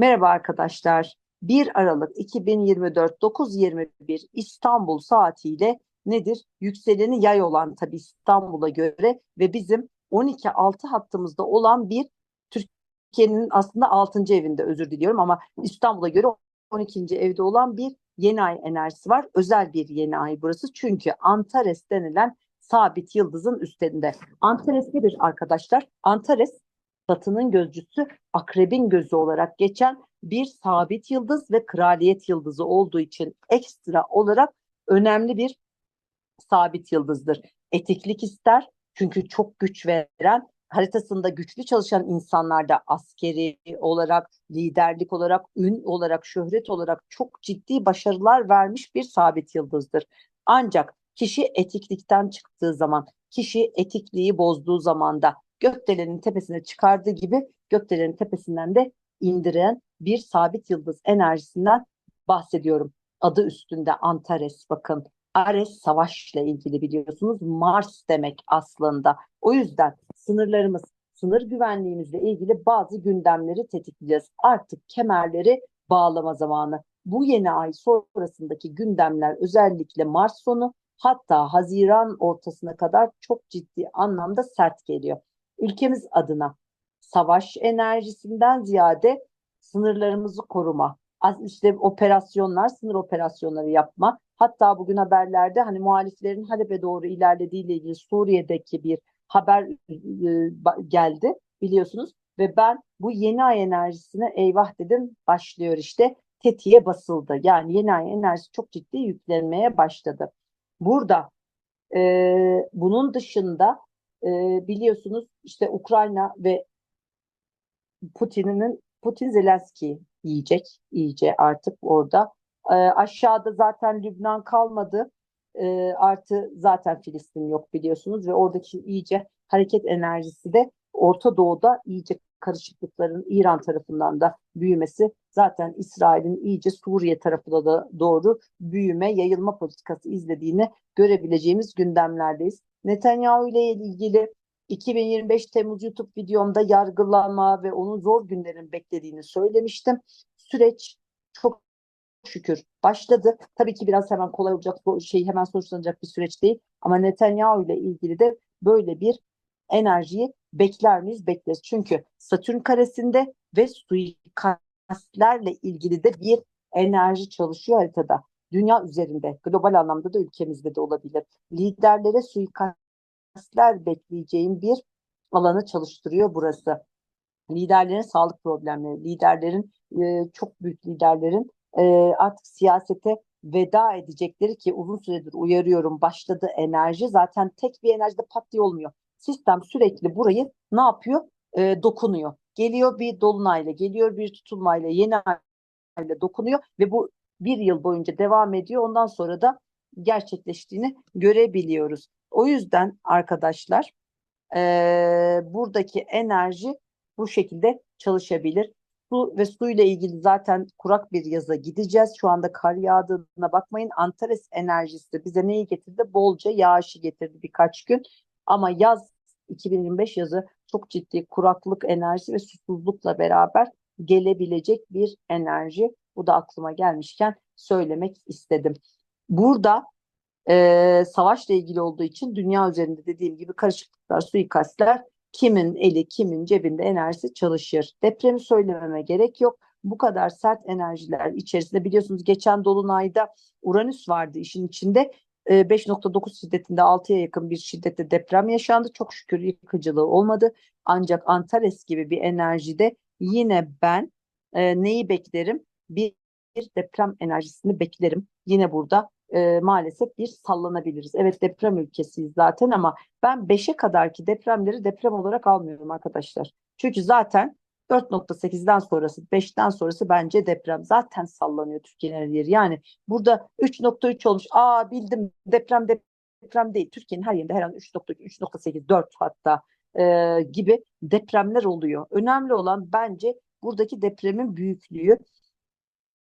Merhaba arkadaşlar. 1 Aralık 2024 9.21 İstanbul saatiyle nedir? Yükseleni yay olan tabii İstanbul'a göre ve bizim 12-6 hattımızda olan bir Türkiye'nin aslında 6. evinde özür diliyorum ama İstanbul'a göre 12. evde olan bir yeni ay enerjisi var. Özel bir yeni ay burası. Çünkü Antares denilen sabit yıldızın üstünde. Antares nedir arkadaşlar? Antares Batı'nın gözcüsü akrebin gözü olarak geçen bir sabit yıldız ve kraliyet yıldızı olduğu için ekstra olarak önemli bir sabit yıldızdır. Etiklik ister çünkü çok güç veren haritasında güçlü çalışan insanlarda askeri olarak, liderlik olarak, ün olarak, şöhret olarak çok ciddi başarılar vermiş bir sabit yıldızdır. Ancak kişi etiklikten çıktığı zaman, kişi etikliği bozduğu zaman da gökdelenin tepesine çıkardığı gibi gökdelenin tepesinden de indiren bir sabit yıldız enerjisinden bahsediyorum. Adı üstünde Antares bakın. Ares savaşla ilgili biliyorsunuz. Mars demek aslında. O yüzden sınırlarımız, sınır güvenliğimizle ilgili bazı gündemleri tetikleyeceğiz. Artık kemerleri bağlama zamanı. Bu yeni ay sonrasındaki gündemler özellikle Mart sonu hatta Haziran ortasına kadar çok ciddi anlamda sert geliyor. Ülkemiz adına savaş enerjisinden ziyade sınırlarımızı koruma, işte operasyonlar, sınır operasyonları yapma. Hatta bugün haberlerde hani muhaliflerin Halep'e doğru ilerlediğiyle ilgili Suriye'deki bir haber e, geldi biliyorsunuz. Ve ben bu yeni ay enerjisine eyvah dedim başlıyor işte tetiğe basıldı. Yani yeni ay enerjisi çok ciddi yüklenmeye başladı. Burada e, bunun dışında e, biliyorsunuz işte Ukrayna ve Putin'in Putin Zelenski yiyecek iyice artık orada. E, aşağıda zaten Lübnan kalmadı. E, artı zaten Filistin yok biliyorsunuz ve oradaki iyice hareket enerjisi de Orta Doğu'da iyice karışıklıkların İran tarafından da büyümesi zaten İsrail'in iyice Suriye tarafına da doğru büyüme, yayılma politikası izlediğini görebileceğimiz gündemlerdeyiz. Netanyahu ile ilgili 2025 Temmuz YouTube videomda yargılama ve onun zor günlerin beklediğini söylemiştim. Süreç çok şükür başladı. Tabii ki biraz hemen kolay olacak, şey hemen sonuçlanacak bir süreç değil. Ama Netanyahu ile ilgili de böyle bir enerjiyi bekler miyiz? Bekleriz. Çünkü Satürn karesinde ve suikastlerle ilgili de bir enerji çalışıyor haritada. Dünya üzerinde, global anlamda da ülkemizde de olabilir. Liderlere suikast dersler bekleyeceğim bir alanı çalıştırıyor burası. Liderlerin sağlık problemleri, liderlerin e, çok büyük liderlerin e, artık siyasete veda edecekleri ki uzun süredir uyarıyorum başladı enerji zaten tek bir enerjide pat diye olmuyor. Sistem sürekli burayı ne yapıyor? E, dokunuyor. Geliyor bir dolunayla, geliyor bir tutulmayla, yeni ayla dokunuyor ve bu bir yıl boyunca devam ediyor. Ondan sonra da gerçekleştiğini görebiliyoruz. O yüzden arkadaşlar e, buradaki enerji bu şekilde çalışabilir. Su ve su ile ilgili zaten kurak bir yaza gideceğiz. Şu anda kar yağdığına bakmayın. Antares enerjisi bize neyi getirdi? Bolca yağışı getirdi birkaç gün. Ama yaz 2025 yazı çok ciddi kuraklık enerjisi ve susuzlukla beraber gelebilecek bir enerji. Bu da aklıma gelmişken söylemek istedim. Burada e, savaşla ilgili olduğu için dünya üzerinde dediğim gibi karışıklıklar, suikastler kimin eli kimin cebinde enerjisi çalışır. Depremi söylememe gerek yok. Bu kadar sert enerjiler içerisinde biliyorsunuz geçen dolunayda Uranüs vardı işin içinde. 5.9 şiddetinde 6'ya yakın bir şiddette deprem yaşandı. Çok şükür yıkıcılığı olmadı. Ancak Antares gibi bir enerjide yine ben e, neyi beklerim? Bir, bir deprem enerjisini beklerim. Yine burada e, maalesef bir sallanabiliriz. Evet deprem ülkesiyiz zaten ama ben 5'e kadarki depremleri deprem olarak almıyorum arkadaşlar. Çünkü zaten 4.8'den sonrası 5'ten sonrası bence deprem. Zaten sallanıyor Türkiye'nin her yeri. Yani burada 3.3 olmuş. Aa bildim deprem deprem değil. Türkiye'nin her yerinde her an 3.3, 3.8, 4 hatta e, gibi depremler oluyor. Önemli olan bence buradaki depremin büyüklüğü.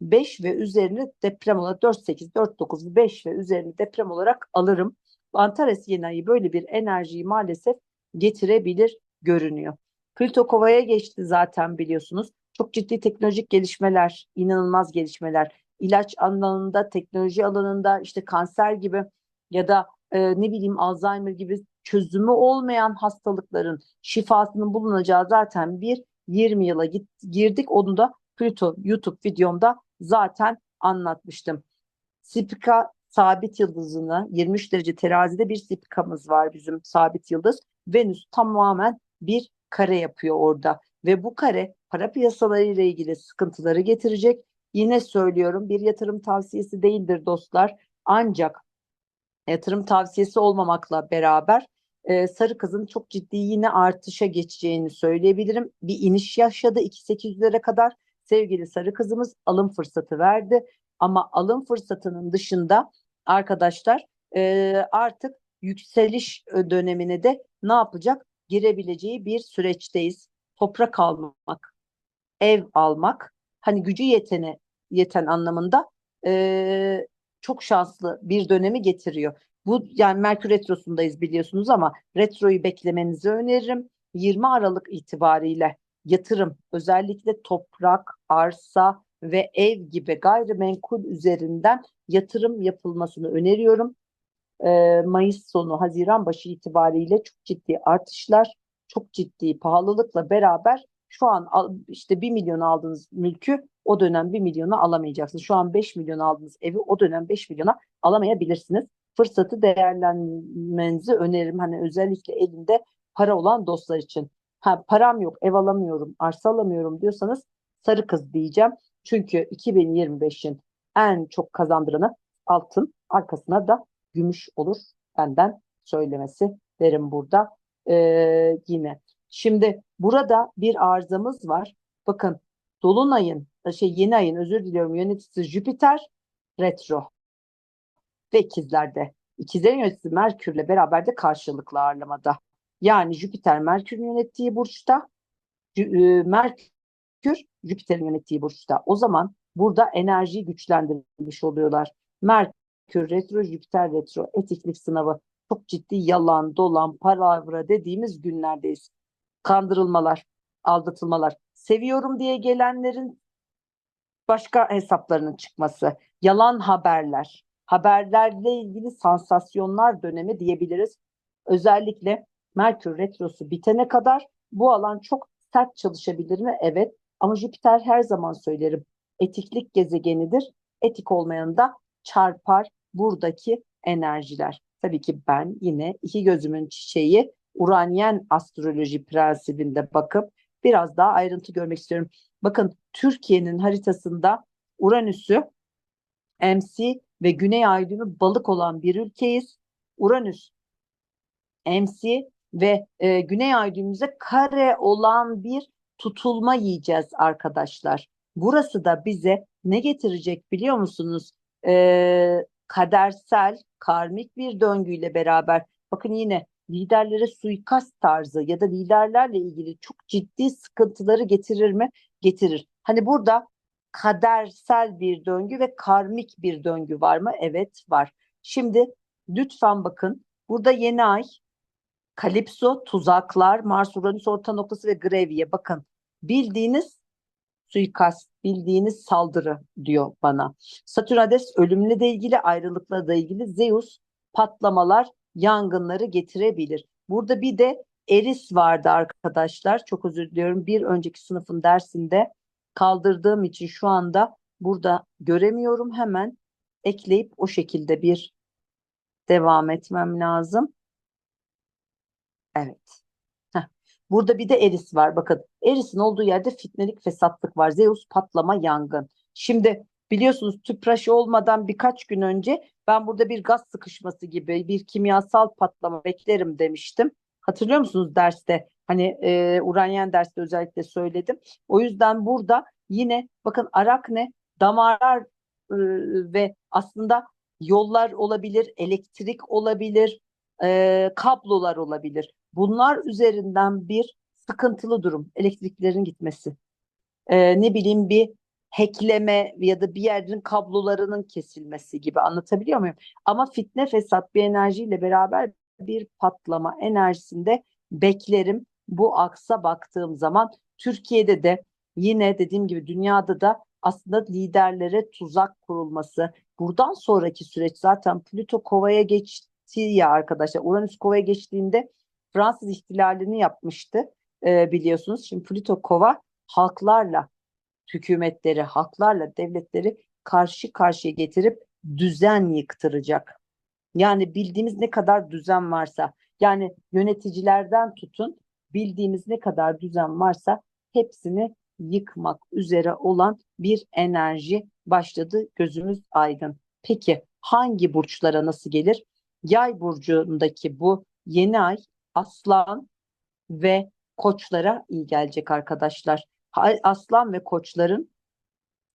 5 ve üzerini deprem olarak 4, 8, 4, 9, 5 ve üzerini deprem olarak alırım. Antares yeni böyle bir enerjiyi maalesef getirebilir görünüyor. Plüto kovaya geçti zaten biliyorsunuz. Çok ciddi teknolojik gelişmeler, inanılmaz gelişmeler. İlaç alanında, teknoloji alanında işte kanser gibi ya da e, ne bileyim Alzheimer gibi çözümü olmayan hastalıkların şifasının bulunacağı zaten bir 20 yıla git, girdik. Onu da Plüto YouTube videomda zaten anlatmıştım. Spika sabit yıldızını 23 derece terazide bir spikamız var bizim sabit yıldız. Venüs tamamen bir kare yapıyor orada ve bu kare para piyasaları ile ilgili sıkıntıları getirecek. Yine söylüyorum bir yatırım tavsiyesi değildir dostlar. Ancak yatırım tavsiyesi olmamakla beraber e, sarı kızın çok ciddi yine artışa geçeceğini söyleyebilirim. Bir iniş yaşadı 2800'lere kadar. Sevgili sarı kızımız alım fırsatı verdi. Ama alım fırsatının dışında arkadaşlar e, artık yükseliş dönemine de ne yapacak? Girebileceği bir süreçteyiz. Toprak almak, ev almak, hani gücü yetene yeten anlamında e, çok şanslı bir dönemi getiriyor. Bu yani Merkür Retrosu'ndayız biliyorsunuz ama retroyu beklemenizi öneririm. 20 Aralık itibariyle yatırım özellikle toprak, arsa ve ev gibi gayrimenkul üzerinden yatırım yapılmasını öneriyorum. Ee, Mayıs sonu, Haziran başı itibariyle çok ciddi artışlar, çok ciddi pahalılıkla beraber şu an işte 1 milyon aldığınız mülkü o dönem 1 milyona alamayacaksınız. Şu an 5 milyon aldığınız evi o dönem 5 milyona alamayabilirsiniz. Fırsatı değerlendirmenizi öneririm. Hani özellikle elinde para olan dostlar için. Ha, param yok, ev alamıyorum, arsa alamıyorum diyorsanız sarı kız diyeceğim. Çünkü 2025'in en çok kazandıranı altın, arkasına da gümüş olur. Benden söylemesi derim burada. Ee, yine. Şimdi burada bir arızamız var. Bakın Dolunay'ın, şey yeni ayın özür diliyorum yöneticisi Jüpiter retro ve ikizlerde. İkizlerin yöneticisi Merkür'le beraber de karşılıklı ağırlamada. Yani Jüpiter Merkür'ün yönettiği burçta, e, Merkür Jüpiter'in yönettiği burçta. O zaman burada enerjiyi güçlendirmiş oluyorlar. Merkür retro, Jüpiter retro, etiklik sınavı. Çok ciddi yalan, dolan, palavra dediğimiz günlerdeyiz. Kandırılmalar, aldatılmalar. Seviyorum diye gelenlerin başka hesaplarının çıkması, yalan haberler, haberlerle ilgili sansasyonlar dönemi diyebiliriz. Özellikle Merkür Retrosu bitene kadar bu alan çok sert çalışabilir mi? Evet. Ama Jüpiter her zaman söylerim etiklik gezegenidir. Etik olmayan da çarpar buradaki enerjiler. Tabii ki ben yine iki gözümün çiçeği Uranyen astroloji prensibinde bakıp biraz daha ayrıntı görmek istiyorum. Bakın Türkiye'nin haritasında Uranüs'ü MC ve Güney Ay balık olan bir ülkeyiz. Uranüs MC ve e, Güney Ay kare olan bir tutulma yiyeceğiz arkadaşlar. Burası da bize ne getirecek biliyor musunuz? E, kadersel, karmik bir döngüyle beraber bakın yine liderlere suikast tarzı ya da liderlerle ilgili çok ciddi sıkıntıları getirir mi? Getirir. Hani burada kadersel bir döngü ve karmik bir döngü var mı? Evet var. Şimdi lütfen bakın burada yeni ay Kalipso, tuzaklar, Mars Uranüs orta noktası ve Grevye bakın bildiğiniz suikast, bildiğiniz saldırı diyor bana. Satürn Hades ölümle de ilgili, ayrılıkla da ilgili Zeus patlamalar, yangınları getirebilir. Burada bir de Eris vardı arkadaşlar. Çok özür diliyorum. Bir önceki sınıfın dersinde kaldırdığım için şu anda burada göremiyorum. Hemen ekleyip o şekilde bir devam etmem lazım. Evet. Heh. Burada bir de Eris var. Bakın Eris'in olduğu yerde fitnelik fesatlık var. Zeus patlama yangın. Şimdi biliyorsunuz tüpraş olmadan birkaç gün önce ben burada bir gaz sıkışması gibi bir kimyasal patlama beklerim demiştim. Hatırlıyor musunuz derste? Hani e, Uranyen derste özellikle söyledim. O yüzden burada yine bakın arakne damarlar e, ve aslında yollar olabilir, elektrik olabilir, e, kablolar olabilir. Bunlar üzerinden bir sıkıntılı durum, elektriklerin gitmesi. E, ne bileyim bir hackleme ya da bir yerin kablolarının kesilmesi gibi anlatabiliyor muyum? Ama fitne fesat bir enerjiyle beraber bir patlama enerjisinde beklerim. Bu aksa baktığım zaman Türkiye'de de yine dediğim gibi dünyada da aslında liderlere tuzak kurulması. Buradan sonraki süreç zaten Plüto Kova'ya geçti ya arkadaşlar. Uranüs Kova'ya geçtiğinde Fransız ihtilalini yapmıştı e, biliyorsunuz. Şimdi Plüto Kova halklarla hükümetleri, halklarla devletleri karşı karşıya getirip düzen yıktıracak. Yani bildiğimiz ne kadar düzen varsa, yani yöneticilerden tutun bildiğimiz ne kadar düzen varsa hepsini yıkmak üzere olan bir enerji başladı. Gözümüz aydın. Peki hangi burçlara nasıl gelir? Yay burcundaki bu yeni ay Aslan ve Koçlara iyi gelecek arkadaşlar. Aslan ve Koçların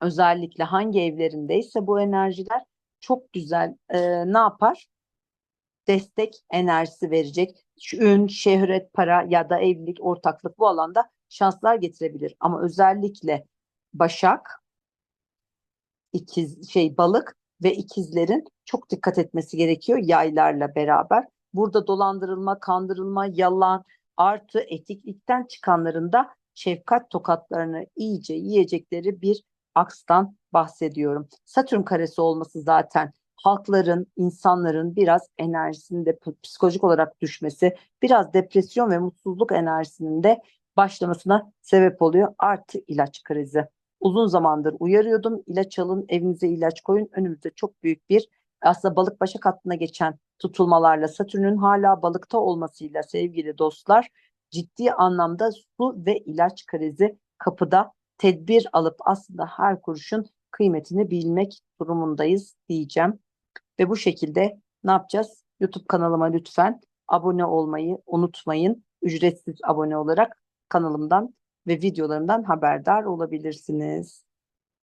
özellikle hangi evlerindeyse bu enerjiler çok güzel e, ne yapar? Destek enerjisi verecek. Ün, şöhret, para ya da evlilik, ortaklık bu alanda şanslar getirebilir. Ama özellikle Başak, ikiz şey balık ve ikizlerin çok dikkat etmesi gerekiyor yaylarla beraber. Burada dolandırılma, kandırılma, yalan artı etiklikten çıkanların da şefkat tokatlarını iyice yiyecekleri bir akstan bahsediyorum. Satürn karesi olması zaten halkların, insanların biraz enerjisinde psikolojik olarak düşmesi, biraz depresyon ve mutsuzluk enerjisinin de başlamasına sebep oluyor. Artı ilaç krizi. Uzun zamandır uyarıyordum. İlaç alın, evinize ilaç koyun. Önümüzde çok büyük bir aslında balık başak hattına geçen tutulmalarla Satürn'ün hala balıkta olmasıyla sevgili dostlar ciddi anlamda su ve ilaç krizi kapıda tedbir alıp aslında her kuruşun kıymetini bilmek durumundayız diyeceğim. Ve bu şekilde ne yapacağız? YouTube kanalıma lütfen abone olmayı unutmayın. Ücretsiz abone olarak kanalımdan ve videolarımdan haberdar olabilirsiniz.